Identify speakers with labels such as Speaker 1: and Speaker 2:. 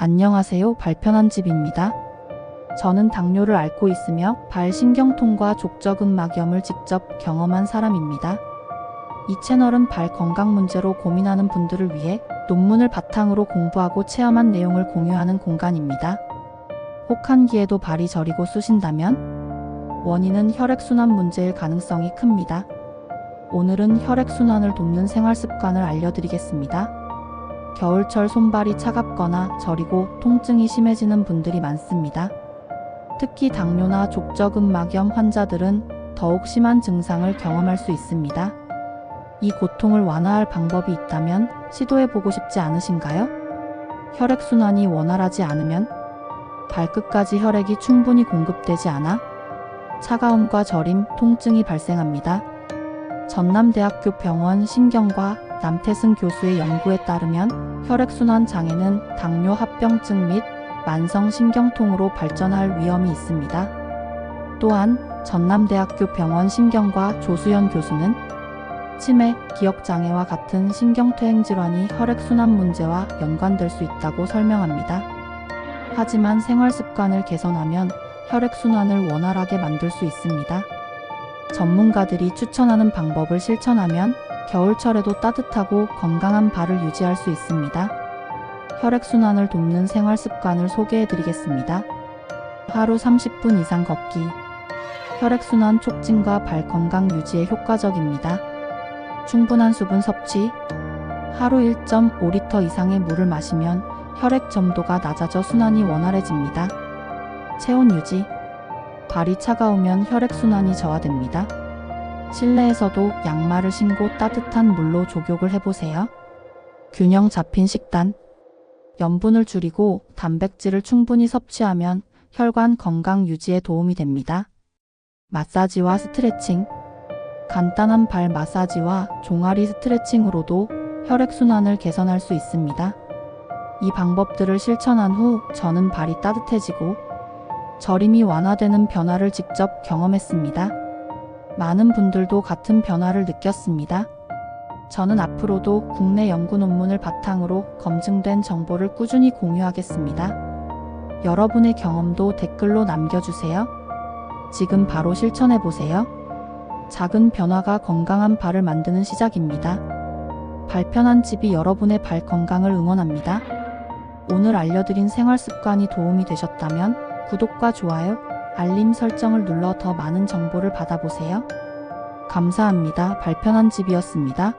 Speaker 1: 안녕하세요. 발편한 집입니다. 저는 당뇨를 앓고 있으며 발신경통과 족저근막염을 직접 경험한 사람입니다. 이 채널은 발 건강 문제로 고민하는 분들을 위해 논문을 바탕으로 공부하고 체험한 내용을 공유하는 공간입니다. 혹한기에도 발이 저리고 쑤신다면 원인은 혈액순환 문제일 가능성이 큽니다. 오늘은 혈액순환을 돕는 생활 습관을 알려드리겠습니다. 겨울철 손발이 차갑거나 저리고 통증이 심해지는 분들이 많습니다. 특히 당뇨나 족저근막염 환자들은 더욱 심한 증상을 경험할 수 있습니다. 이 고통을 완화할 방법이 있다면 시도해보고 싶지 않으신가요? 혈액순환이 원활하지 않으면 발끝까지 혈액이 충분히 공급되지 않아 차가움과 저림, 통증이 발생합니다. 전남대학교 병원 신경과 남태승 교수의 연구에 따르면 혈액순환 장애는 당뇨 합병증 및 만성신경통으로 발전할 위험이 있습니다. 또한 전남대학교 병원 신경과 조수연 교수는 치매, 기억장애와 같은 신경퇴행 질환이 혈액순환 문제와 연관될 수 있다고 설명합니다. 하지만 생활 습관을 개선하면 혈액순환을 원활하게 만들 수 있습니다. 전문가들이 추천하는 방법을 실천하면 겨울철에도 따뜻하고 건강한 발을 유지할 수 있습니다. 혈액순환을 돕는 생활 습관을 소개해 드리겠습니다. 하루 30분 이상 걷기. 혈액순환 촉진과 발 건강 유지에 효과적입니다. 충분한 수분 섭취. 하루 1.5리터 이상의 물을 마시면 혈액 점도가 낮아져 순환이 원활해집니다. 체온 유지. 발이 차가우면 혈액순환이 저하됩니다. 실내에서도 양말을 신고 따뜻한 물로 족욕을 해보세요. 균형 잡힌 식단. 염분을 줄이고 단백질을 충분히 섭취하면 혈관 건강 유지에 도움이 됩니다. 마사지와 스트레칭. 간단한 발 마사지와 종아리 스트레칭으로도 혈액순환을 개선할 수 있습니다. 이 방법들을 실천한 후 저는 발이 따뜻해지고 저림이 완화되는 변화를 직접 경험했습니다. 많은 분들도 같은 변화를 느꼈습니다. 저는 앞으로도 국내 연구 논문을 바탕으로 검증된 정보를 꾸준히 공유하겠습니다. 여러분의 경험도 댓글로 남겨주세요. 지금 바로 실천해보세요. 작은 변화가 건강한 발을 만드는 시작입니다. 발편한 집이 여러분의 발 건강을 응원합니다. 오늘 알려드린 생활 습관이 도움이 되셨다면 구독과 좋아요, 알림 설정을 눌러 더 많은 정보를 받아보세요. 감사합니다. 발편한 집이었습니다.